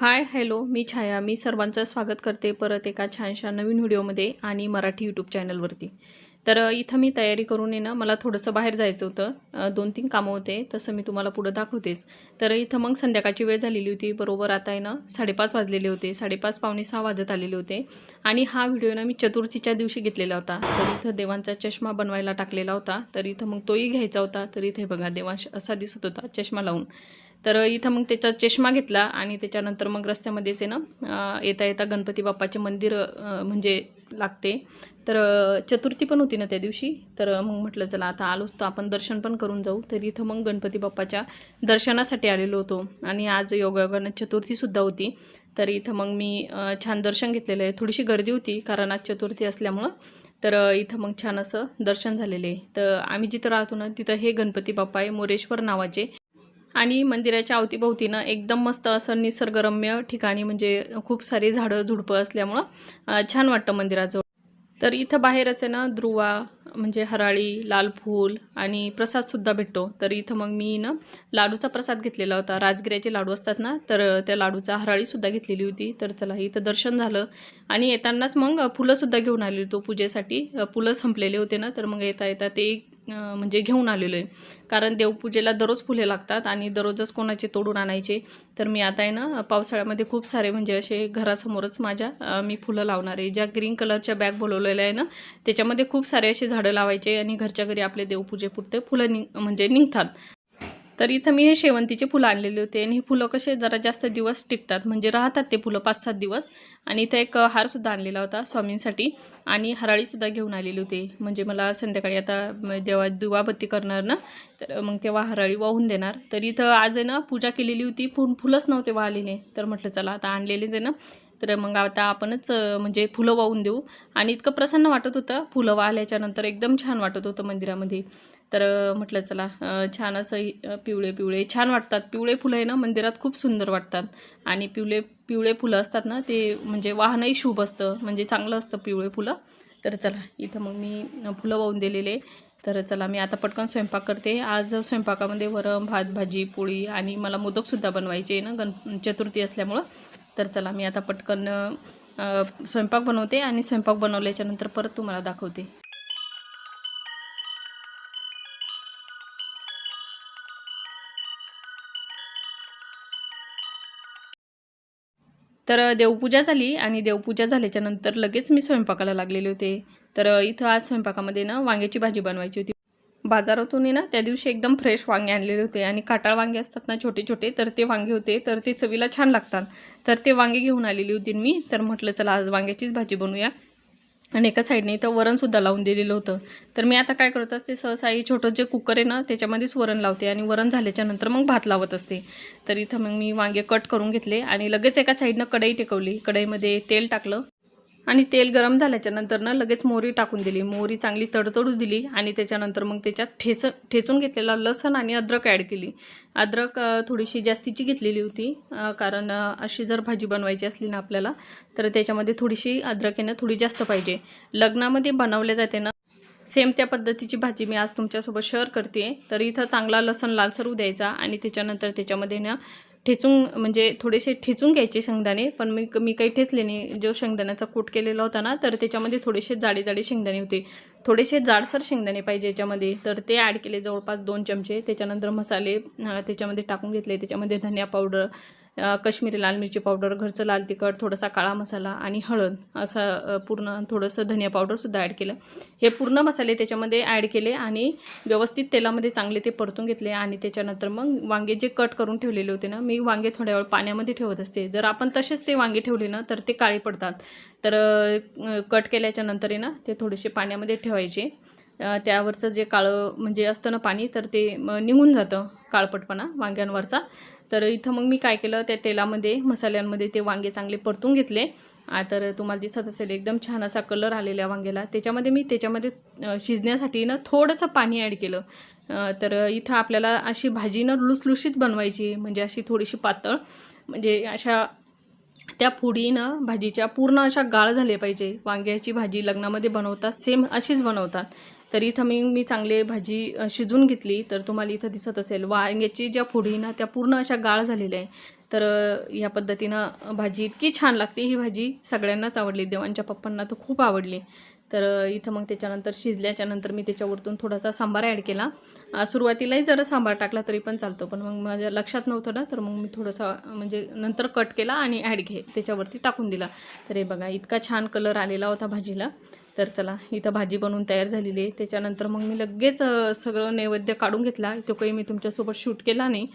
Hi hello मी छाया. मी सर्वांचं स्वागत करते परत एका छानशा नवीन व्हिडिओमध्ये आणि मराठी यूट्यूब चॅनलवरती. तर इथं मी तयारी करून आहे ना मला थोडंसं बाहेर जायचं होतं. दोन तीन कामं होते तसं मी तुम्हाला पुढं दाखवतेच. तर इथं मग संध्याकाळची वेळ झालेली होती. बरोबर आता आहे ना साडेपाच वाजलेले होते. साडेपाच पावणे सहा वाजत आलेले होते. आणि हा व्हिडिओ ना मी चतुर्थीच्या दिवशी घेतलेला होता. तर इथं देवांचा चष्मा बनवायला टाकलेला होता. तर इथं मग तोही घ्यायचा होता. तर इथे बघा देवांश असा दिसत होता चष्मा लावून. तर इथं मग त्याचा चष्मा घेतला आणि त्याच्यानंतर मग रस्त्यामध्येच आहे ना येता येता गणपती बाप्पाचे मंदिर म्हणजे लागते. तर चतुर्थी पण होती ना त्या दिवशी. तर मग म्हटलं चला आता आलोच तर आपण दर्शन पण करून जाऊ. तर इथं मग गणपती बाप्पाच्या दर्शनासाठी आलेलो होतो. आणि आज योगायोगानं चतुर्थीसुद्धा होती. तर इथं मग मी छान दर्शन घेतलेलं आहे. थोडीशी गर्दी होती कारण आज चतुर्थी असल्यामुळं. तर इथं मग छान असं दर्शन झालेलं आहे. तर आम्ही जिथं राहतो ना तिथं हे गणपती बाप्पा आहे मोरेश्वर नावाचे. आणि मंदिराच्या अवतीभोवतीनं एकदम मस्त असं निसर्गरम्य ठिकाणी म्हणजे खूप सारी झाडं झुडपं असल्यामुळं छान वाटतं मंदिराजवळ. तर इथं बाहेरच आहे ना ध्रुवा म्हणजे हराळी लाल फूल आणि प्रसादसुद्धा भेटतो. तर इथं मग मी ना लाडूचा प्रसाद घेतलेला होता. राजगिऱ्याचे लाडू असतात ना तर त्या लाडूचा हराळीसुद्धा घेतलेली होती. तर चला इथं दर्शन झालं. आणि येतानाच मग फुलंसुद्धा घेऊन आलेलो तो पूजेसाठी. फुलं संपलेले होते ना तर मग येता येता ते म्हणजे घेऊन आलेलो आहे. कारण देवपूजेला दररोज फुले लागतात आणि दररोजच कोणाचे तोडून आणायचे. तर मी आता आहे ना पावसाळ्यामध्ये खूप सारे म्हणजे असे घरासमोरच माझ्या मी फुलं लावणार आहे. ज्या ग्रीन कलरच्या बॅग बोलवलेल्या आहे ना त्याच्यामध्ये खूप सारे असे झाडं लावायचे आणि घरच्या घरी आपले देवपूजेपुरते फुलं निघ म्हणजे निघतात. तर इथं मी हे शेवंतीचे फुलं आणलेले होते. आणि ही फुलं कसे जरा जास्त दिवस टिकतात. म्हणजे राहतात ते फुलं पाच सात दिवस. आणि इथं एक हारसुद्धा आणलेला होता स्वामींसाठी. आणि हराळीसुद्धा घेऊन आलेली होती. म्हणजे मला संध्याकाळी आता देवा दिवाबत्ती करणार ना तर मग तेव्हा हराळी वाहून देणार. तर इथं आज आहे ना पूजा केलेली होती. फुल फुलंच नव्हते वाहलेले. तर म्हटलं चला आता आणलेलेच आहे ना तर मग आता आपणच म्हणजे फुलं वाहून देऊ. आणि इतकं प्रसन्न वाटत होतं. फुलं वाहल्याच्यानंतर एकदम छान वाटत होतं मंदिरामध्ये. तर म्हटलं चला छान असं पिवळे पिवळे छान वाटतात. पिवळे फुलं आहे ना मंदिरात खूप सुंदर वाटतात. आणि पिवळे पिवळे फुलं असतात ना ते म्हणजे वाहनही शुभ असतं. म्हणजे चांगलं असतं पिवळे फुलं. तर चला इथं मग मी फुलं वाहून दिलेले. तर चला मी आता पटकन स्वयंपाक करते. आज स्वयंपाकामध्ये वरण भात भाजी पोळी आणि मला मोदकसुद्धा बनवायचे आहे ना गण चतुर्थी असल्यामुळं. तर चला मी आता पटकन स्वयंपाक बनवते आणि स्वयंपाक बनवल्याच्यानंतर परत तुम्हाला दाखवते. तर देवपूजा झाली आणि देवपूजा झाल्याच्यानंतर लगेच मी स्वयंपाकाला लागलेले होते. तर इथं आज स्वयंपाकामध्ये ना वांग्याची भाजी बनवायची होती. बाजारातून आहे ना त्या दिवशी एकदम फ्रेश वांगे आणलेले होते आणि काटाळ वांगे असतात ना छोटे छोटे तर ते वांगे होते तर ते चवीला छान लागतात. तर ते वांगे घेऊन आलेली होती मी तर म्हटलं चला आज वांग्याचीच भाजी बनवूया. आणि एका साईडने इथं वरणसुद्धा लावून दिलेलं होतं. तर मी आता काय करत असते सहसा ही छोटं जे कुकर आहे ना त्याच्यामध्येच वरण लावते आणि वरण झाल्याच्यानंतर मग भात लावत असते. तर इथं मग मी वांगे कट करून घेतले आणि लगेच एका साईडनं कढई टेकवली. कढईमध्ये तेल टाकलं. आणि तेल गरम झाल्याच्यानंतर ना लगेच मोहरी टाकून दिली. मोहरी चांगली तडतडू दिली आणि त्याच्यानंतर मग त्याच्यात ठेच ठेचून घेतलेला लसण आणि अद्रक ॲड केली. अद्रक थोडीशी जास्तीची घेतलेली होती कारण अशी जर भाजी बनवायची असली ना आपल्याला तर त्याच्यामध्ये थोडीशी अद्रक आहे ना थोडी जास्त पाहिजे. लग्नामध्ये बनवल्या जाते ना सेम त्या पद्धतीची भाजी मी आज तुमच्यासोबत शेअर करते तर इथं चांगला लसण लालसर होऊ द्यायचा आणि त्याच्यानंतर त्याच्यामध्ये ना ठेचून म्हणजे थोडेसे ठेचून घ्यायचे शेंगदाणे पण मी मी काही ठेचले नाही. जो शेंगदाण्याचा कूट केलेला होता ना तर त्याच्यामध्ये थोडेसे जाडे जाडे शेंगदाणे होते. थोडेसे जाडसर शेंगदाणे पाहिजे याच्यामध्ये. तर ते ॲड केले जवळपास दोन चमचे. त्याच्यानंतर मसाले त्याच्यामध्ये टाकून घेतले. त्याच्यामध्ये धनिया पावडर कश्मीरी लाल मिरची पावडर घरचं लाल तिखट थोडासा काळा मसाला आणि हळद असं पूर्ण थोडंसं धनिया पावडरसुद्धा ॲड केलं. हे पूर्ण मसाले त्याच्यामध्ये ॲड केले आणि व्यवस्थित तेलामध्ये चांगले ते परतून घेतले आणि त्याच्यानंतर मग वांगे जे कट करून ठेवलेले होते ना मी वांगे थोड्या वेळ पाण्यामध्ये ठेवत असते. जर आपण तसेच ते वांगे ठेवले ना तर ते काळे पडतात. तर कट केल्याच्यानंतर आहे ना ते थोडेसे पाण्यामध्ये ठेवायचे. त्यावरचं जे काळं म्हणजे असतं ना पाणी तर ते निघून जातं काळपटपणा वांग्यांवरचा. तर इथं मग मी काय केलं त्या तेलामध्ये मसाल्यांमध्ये ते वांगे चांगले परतून घेतले. तर तुम्हाला दिसत असेल एकदम छान असा कलर आलेला वांग्याला. त्याच्यामध्ये मी त्याच्यामध्ये शिजण्यासाठी ना थोडंसं पाणी ॲड केलं. तर इथं आपल्याला अशी भाजी ना लुसलुशीत बनवायची म्हणजे अशी थोडीशी पातळ. म्हणजे अशा त्या फुडीनं भाजीच्या पूर्ण अशा गाळ झाले पाहिजे. वांग्याची भाजी लग्नामध्ये बनवतात सेम अशीच बनवतात. तर इथं मी मी चांगले भाजी शिजून घेतली तर तुम्हाला इथं दिसत असेल. वांग्याची ज्या फोडी ना त्या पूर्ण अशा गाळ झालेल्या आहे. तर या पद्धतीनं भाजी इतकी छान लागते. ही भाजी सगळ्यांनाच आवडली. देवांच्या पप्पांना तर खूप आवडली. तर इथं मग त्याच्यानंतर शिजल्याच्यानंतर मी त्याच्यावरतून थोडासा सांबार ॲड केला. सुरुवातीलाही जरा सांबार टाकला तरी पण चालतो. पण मग माझ्या लक्षात नव्हतं ना तर मग मी थोडंसं म्हणजे नंतर कट केला आणि ॲड घे त्याच्यावरती टाकून दिला. तर हे बघा इतका छान कलर आलेला होता भाजीला. तर चला इथं भाजी बनवून तयार झालेली आहे. त्याच्यानंतर मग मी लगेच सगळं नैवेद्य काढून घेतला. तो काही मी तुमच्यासोबत शूट केला नाही.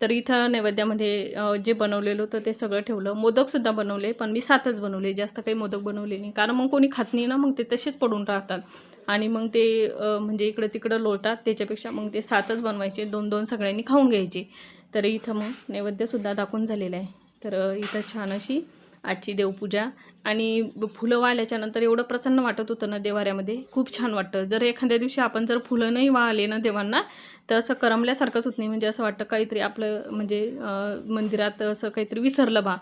तर इथं नैवेद्यामध्ये जे बनवलेलं होतं ते सगळं ठेवलं. मोदकसुद्धा बनवले पण मी सातच बनवले. जास्त काही मोदक बनवले नाही. कारण मग कोणी खात नाही ना मग ते तसेच पडून राहतात. आणि मग ते म्हणजे इकडं तिकडं लोळतात. त्याच्यापेक्षा मग ते सातच बनवायचे. दोन दोन सगळ्यांनी खाऊन घ्यायचे. तर इथं मग नैवेद्यसुद्धा दाखवून झालेलं आहे. तर इथं छान अशी आजची देवपूजा आणि ब- फुलं वाळल्याच्यानंतर एवढं प्रसन्न वाटत होतं ना देवाऱ्यामध्ये खूप छान वाटतं. जर एखाद्या दिवशी आपण जर फुलं नाही वाळले ना देवांना तर असं करमल्यासारखंच होत नाही. म्हणजे असं वाटतं काहीतरी आपलं म्हणजे मंदिरात असं काहीतरी विसरलं बा.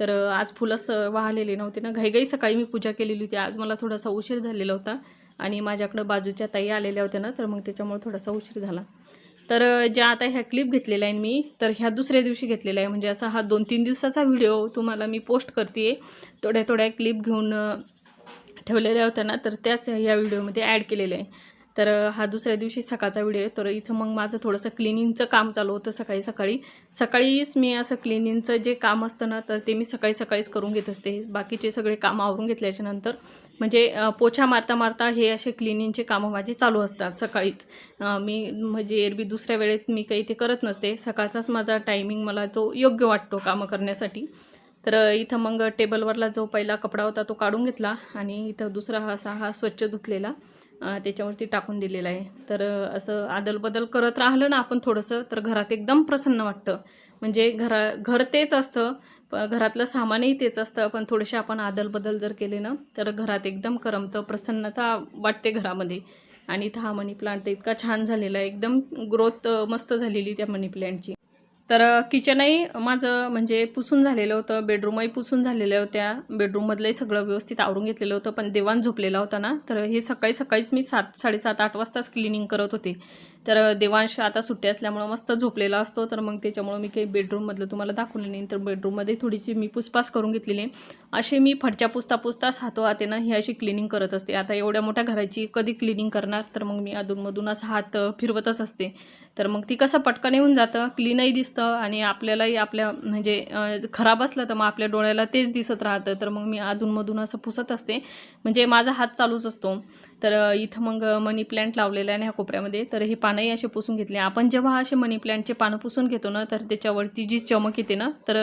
तर आज आज फुलंच वाहलेले नव्हते ना. घाईघाई सकाळी मी पूजा केलेली होती. आज मला थोडासा उशीर झालेला होता. आणि माझ्याकडं बाजूच्या ताई आलेल्या होत्या ना तर मग त्याच्यामुळे थोडासा उशीर झाला. तर ज्या आता ह्या क्लिप घेतलेल्या आहे मी तर ह्या दुसऱ्या दिवशी घेतलेला आहे. म्हणजे असा हा दोन तीन दिवसाचा व्हिडिओ तुम्हाला मी पोस्ट करते थोड्या थोड्या क्लिप घेऊन ठेवलेल्या होत्या ना तर त्याच ह्या व्हिडिओमध्ये ॲड केलेलं आहे. तर हा दुसऱ्या दिवशी सकाळचा व्हिडिओ आहे. तर इथं मग माझं थोडंसं क्लिनिंगचं काम चालू होतं सकाळी सकाळी. सकाळीच मी असं क्लिनिंगचं जे काम असतं ना तर ते मी सकाळी सकाळीच करून घेत असते. बाकीचे सगळे काम आवरून घेतल्याच्यानंतर म्हणजे पोछा मारता मारता हे असे क्लिनिंगचे कामं माझे चालू असतात सकाळीच. मी म्हणजे एरबी दुसऱ्या वेळेत मी काही ते करत नसते. सकाळचाच माझा टायमिंग मला तो योग्य वाटतो कामं करण्यासाठी. तर इथं मग टेबलवरला जो पहिला कपडा होता तो काढून घेतला आणि इथं दुसरा हा असा हा स्वच्छ धुतलेला त्याच्यावरती टाकून दिलेला आहे. तर असं आदलबदल करत राहिलं ना आपण थोडंसं तर घरात एकदम प्रसन्न वाटतं. म्हणजे घरा घर तेच असतं घरातलं सामानही तेच असतं. पण थोडेसे आपण आदलबदल जर केले ना तर घरात एकदम करमतं प्रसन्नता वाटते घरामध्ये. आणि इथं हा मनी प्लांट इतका छान झालेला आहे. एकदम ग्रोथ मस्त झालेली त्या मनी प्लांटची. तर किचनही माझं म्हणजे पुसून झालेलं होतं बेडरूमही पुसून झालेल्या होत्या. बेडरूममधलंही सगळं व्यवस्थित आवरून घेतलेलं होतं पण देवाण झोपलेला होता ना. तर हे सकाळी सकाळीच मी सात साडेसात आठ वाजताच क्लिनिंग करत होते. तर देवांश आता सुट्टी असल्यामुळं मस्त झोपलेला असतो. तर मग त्याच्यामुळं मी काही बेडरूममधलं तुम्हाला दाखवलं नाही. तर बेडरूममध्ये थोडीशी मी पुसपास करून घेतलेली असे मी फडच्या पुसता पुसताच हातो हातेनं ही अशी क्लिनिंग करत असते. आता एवढ्या मोठ्या घराची कधी क्लिनिंग करणार? तर मग मी अधूनमधूनच हात फिरवतच असते. तर मग ती कसं पटकन येऊन जातं? क्लीनही दिसतं. आणि आपल्यालाही आपल्या म्हणजे खराब असलं तर मग आपल्या डोळ्याला तेच दिसत राहतं. तर मग मी अधूनमधून असं पुसत असते. म्हणजे माझा हात चालूच असतो. तर इथं मग मनी प्लॅन्ट लावलेला आहे ना ह्या कोपऱ्यामध्ये. तर हे पानंही असे पुसून घेतले. आपण जेव्हा असे मनी प्लॅन्टचे पानं पुसून घेतो ना तर त्याच्यावरती जी चमक येते ना तर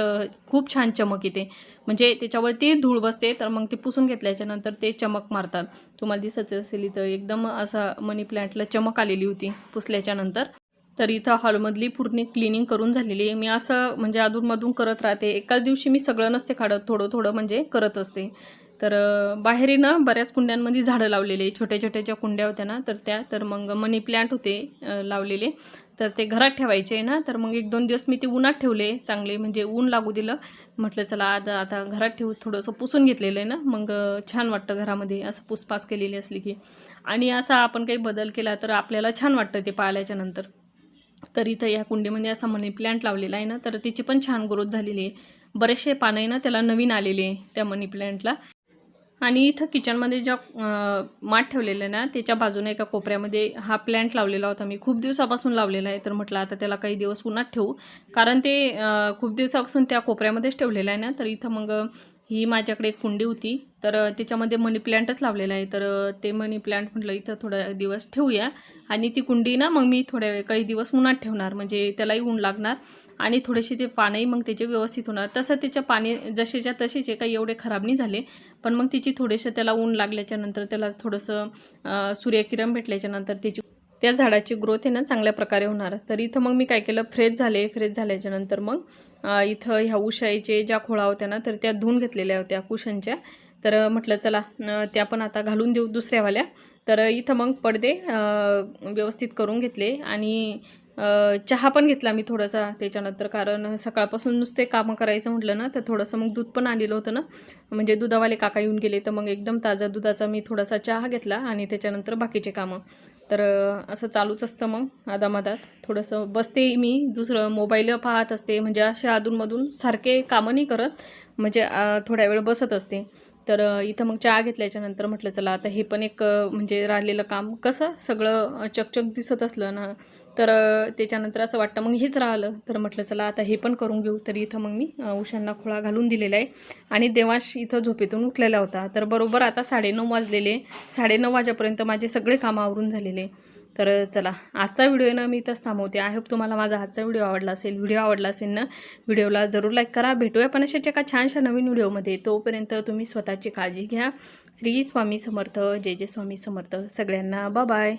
खूप छान चमक येते. म्हणजे त्याच्यावरती धूळ बसते. तर मग ते पुसून घेतल्याच्यानंतर ते चमक मारतात. तुम्हाला दिसत असेल इथं एकदम असा मनी प्लॅन्टला चमक आलेली होती पुसल्याच्यानंतर तर इथं हॉलमधली पूर्ण क्लिनिंग करून झालेली आहे. मी असं म्हणजे अधूनमधून करत राहते. एकाच दिवशी मी सगळं नसते काढत थोडं थोडं म्हणजे करत असते. तर अं, ना बऱ्याच कुंड्यांमध्ये झाडं लावलेले छोट्या छोट्या ज्या कुंड्या होत्या ना तर त्या तर मग मनी प्लांट होते लावलेले. तर ते घरात ठेवायचे आहे ना तर मग एक दोन दिवस मी ते उन्हात ठेवले चांगले म्हणजे ऊन लागू दिलं. म्हटलं चला आता आता घरात ठेवू थोडंसं पुसून घेतलेलं आहे ना. मग छान वाटतं घरामध्ये असं पुसपास केलेली असली की. आणि असा आपण काही बदल केला तर आपल्याला छान वाटतं ते पाळल्याच्या नंतर. तर इथं या कुंडीमध्ये असा मनी प्लॅन्ट लावलेला आहे ना तर तिची पण छान ग्रोथ झालेली आहे. बरेचसे पानं आहे ना त्याला नवीन आलेले आहे त्या मनी प्लॅन्टला आणि इथं किचनमध्ये ज्या माठ ठेवलेलं आहे ना त्याच्या बाजूने एका कोपऱ्यामध्ये हा प्लॅन्ट लावलेला होता. मी खूप दिवसापासून लावलेला आहे तर म्हटलं आता त्याला काही दिवस उन्हात ठेवू. कारण ते खूप दिवसापासून त्या कोपऱ्यामध्येच ठेवलेलं आहे ना तर इथं मग ही माझ्याकडे एक कुंडी होती. तर त्याच्यामध्ये मनी प्लॅन्टच लावलेला आहे. तर ते मनी प्लॅन्ट म्हटलं इथं थोडा दिवस ठेवूया. आणि ती कुंडी ना मग मी थोड्या वेळ काही दिवस उन्हात ठेवणार. म्हणजे त्यालाही ऊन लागणार. आणि थोडेसे ते पानंही मग त्याचे व्यवस्थित होणार. तसं त्याच्या पाणी जसेच्या तसेचे काही एवढे खराब नाही झाले. पण मग तिची थोडेसे त्याला ऊन लागल्याच्यानंतर त्याला थोडंसं सूर्यकिरण भेटल्याच्यानंतर त्याची त्या झाडाची ग्रोथ आहे ना चांगल्या प्रकारे होणार. तर इथं मग मी काय केलं? फ्रेश झाले. फ्रेश झाल्याच्यानंतर मग इथं ह्या उशाईचे ज्या खोळा होत्या ना तर त्या धुवून घेतलेल्या होत्या कुशनच्या तर म्हटलं चला त्या पण आता घालून देऊ दुसऱ्यावाल्या तर इथं मग पडदे व्यवस्थित करून घेतले आणि चहा पण घेतला मी थोडासा त्याच्यानंतर कारण सकाळपासून नुसते कामं करायचं म्हटलं ना तर थोडंसं मग दूध पण आलेलं होतं ना. म्हणजे दुधावाले काका येऊन गेले तर मग एकदम ताजा दुधाचा मी थोडासा चहा घेतला आणि त्याच्यानंतर बाकीचे कामं. तर असं चालूच असतं मग आदामादात. थोडंसं बसते मी दुसरं मोबाईल पाहत असते म्हणजे असे अधूनमधून सारखे कामं नाही करत म्हणजे थोड्या वेळ बसत असते. तर इथं मग चहा घेतल्याच्यानंतर म्हटलं चला आता हे पण एक म्हणजे राहिलेलं काम कसं सगळं चकचक दिसत असलं ना तर त्याच्यानंतर असं वाटतं मग हेच राहिलं. तर म्हटलं चला आता हे पण करून घेऊ. तर इथं मग मी उशांना खोळा घालून दिलेला आहे. आणि देवाश इथं झोपेतून उठलेला होता. तर बरोबर आता साडेनऊ वाजलेले. साडेनऊ वाजेपर्यंत माझे सगळे कामं आवरून झालेले. तर चला आजचा व्हिडिओ ना मी इथंच थांबवते. आय होप तुम्हाला माझा आजचा व्हिडिओ आवडला असेल व्हिडिओ आवडला असेल ना व्हिडिओला जरूर लाईक करा. भेटूया पण अशाच एका छानशा नवीन व्हिडिओमध्ये. तोपर्यंत तुम्ही स्वतःची काळजी घ्या. श्री स्वामी समर्थ. जय जय स्वामी समर्थ. सगळ्यांना बाय